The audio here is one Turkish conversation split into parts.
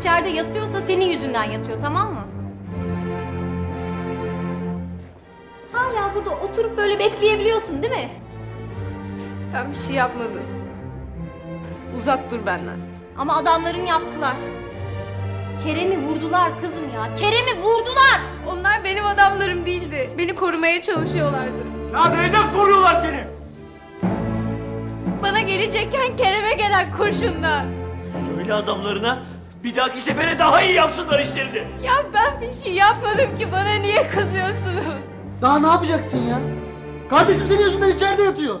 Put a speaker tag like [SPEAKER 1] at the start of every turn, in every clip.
[SPEAKER 1] içeride yatıyorsa senin yüzünden yatıyor tamam mı? Hala burada oturup böyle bekleyebiliyorsun değil mi?
[SPEAKER 2] Ben bir şey yapmadım. Uzak dur benden.
[SPEAKER 1] Ama adamların yaptılar. Kerem'i vurdular kızım ya. Kerem'i vurdular.
[SPEAKER 2] Onlar benim adamlarım değildi. Beni korumaya çalışıyorlardı.
[SPEAKER 3] Ya neyden koruyorlar seni?
[SPEAKER 2] Bana gelecekken Kerem'e gelen kurşundan.
[SPEAKER 3] Söyle adamlarına bir dahaki sefere daha iyi yapsınlar işlerini.
[SPEAKER 2] Ya ben bir şey yapmadım ki bana niye kızıyorsunuz?
[SPEAKER 4] Daha ne yapacaksın ya? Kardeşim senin yüzünden içeride yatıyor.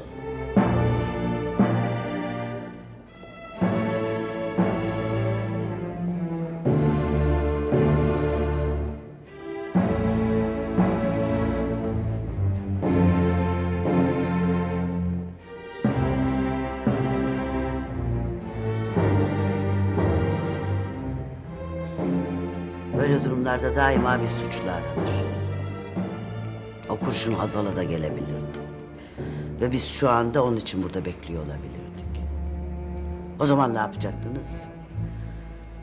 [SPEAKER 5] Böyle durumlarda daima bir suçlu aranır. O kurşun Hazal'a da gelebilirdi. Ve biz şu anda onun için burada bekliyor olabilirdik. O zaman ne yapacaktınız?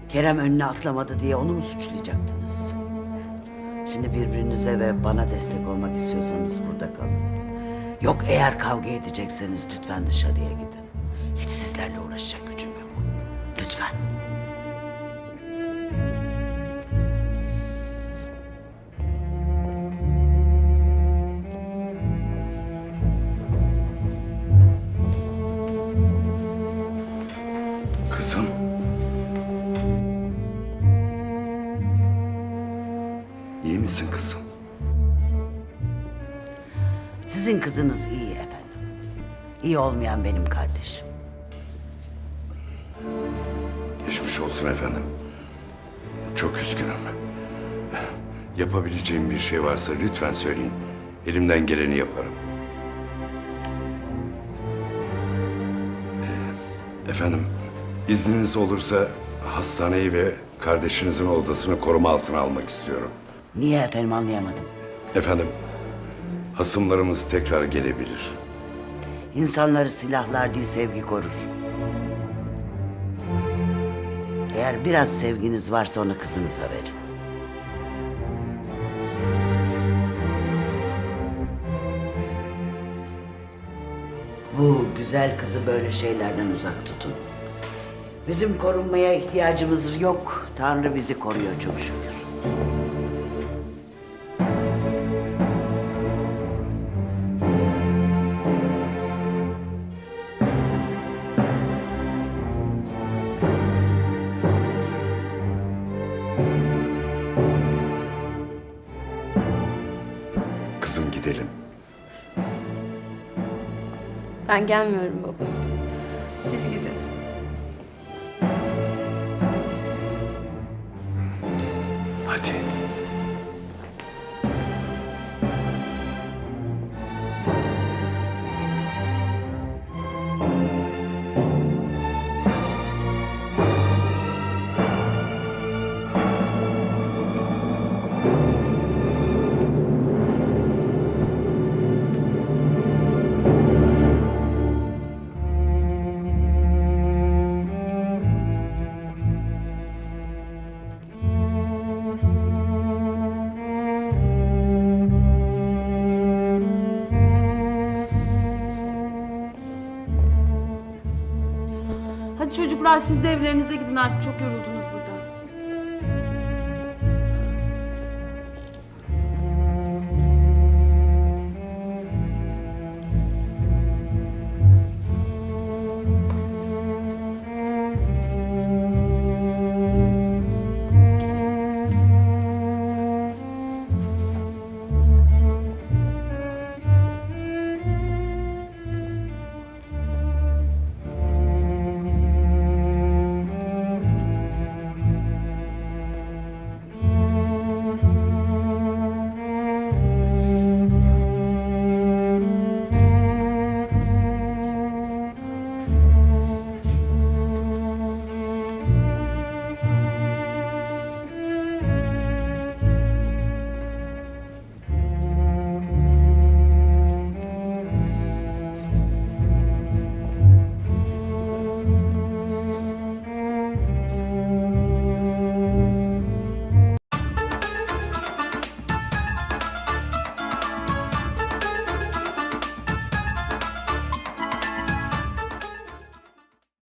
[SPEAKER 5] Kerem önüne atlamadı diye onu mu suçlayacaktınız? Şimdi birbirinize ve bana destek olmak istiyorsanız burada kalın. Yok eğer kavga edecekseniz lütfen dışarıya gidin. Hiç sizlerle uğraşacak gücüm yok. Lütfen. Sizin kızınız iyi efendim. İyi olmayan benim kardeşim.
[SPEAKER 6] Geçmiş olsun efendim. Çok üzgünüm. Yapabileceğim bir şey varsa lütfen söyleyin. Elimden geleni yaparım. Ee, Efendim, izniniz olursa hastaneyi ve kardeşinizin odasını koruma altına almak istiyorum.
[SPEAKER 5] Niye efendim anlayamadım.
[SPEAKER 6] Efendim, hasımlarımız tekrar gelebilir.
[SPEAKER 5] İnsanları silahlar değil sevgi korur. Eğer biraz sevginiz varsa onu kızınıza verin. Bu güzel kızı böyle şeylerden uzak tutun. Bizim korunmaya ihtiyacımız yok. Tanrı bizi koruyor çok şükür.
[SPEAKER 6] Kızım gidelim.
[SPEAKER 2] Ben gelmiyorum baba. Siz gidin.
[SPEAKER 7] Hadi. Çocuklar siz de evlerinize gidin artık çok yoruldunuz.